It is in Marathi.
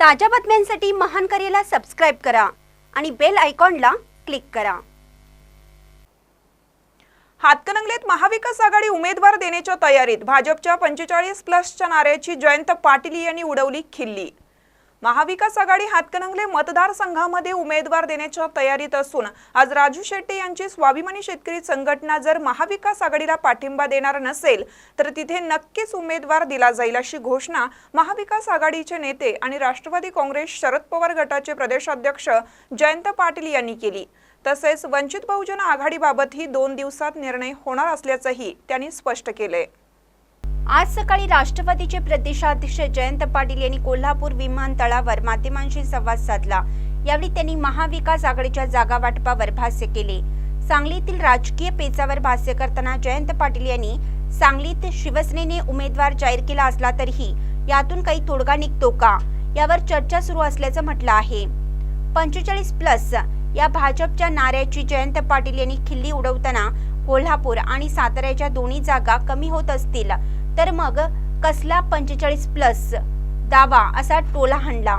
ताज्या बातम्यांसाठी महान करेला सबस्क्राईब करा आणि बेल आयकॉनला क्लिक करा. हातकणंगलेत महाविकास आघाडी उमेदवार देण्याच्या तयारीत भाजपच्या पंचेचाळीस प्लसच्या नाऱ्याची जयंत पाटील यांनी उडवली खिल्ली. महाविकास आघाडी हातकणंगले मतदारसंघामध्ये उमेदवार देण्याच्या तयारीत असून आज राजू शेट्टी यांची स्वाभिमानी शेतकरी संघटना जर महाविकास आघाडीला पाठिंबा देणार नसेल तर तिथे नक्कीच उमेदवार दिला जाईल अशी घोषणा महाविकास आघाडीचे नेते आणि राष्ट्रवादी काँग्रेस शरद पवार गटाचे प्रदेशाध्यक्ष जयंत पाटील यांनी केली. तसेच वंचित बहुजन आघाडीबाबतही दोन दिवसात निर्णय होणार असल्याचंही त्यांनी स्पष्ट केलंय. आज सकाळी राष्ट्रवादीचे प्रदेशाध्यक्ष जयंत पाटील यांनी कोल्हापूर विमानतळावर माध्यमांशी संवाद साधला. यावेळी त्यांनी महाविकास आघाडीच्या जागा वाटपावर भाष्य केले. सांगलीतील राजकीय पेचावर भाष्य करताना जयंत पाटील यांनी सांगलीत शिवसेनेने उमेदवार जाहीर केला असला तरीही यातून काही तोडगा निघतो का? यावर चर्चा सुरू असल्याचं म्हटलं आहे. पंचेचाळीस प्लस या भाजपच्या नाऱ्याची जयंत पाटील यांनी खिल्ली उडवताना कोल्हापूर आणि साताऱ्याच्या दोन्ही जागा कमी होत असतील. तर मग कसला पंचेचाळीस प्लस दावा असा टोला हाणला.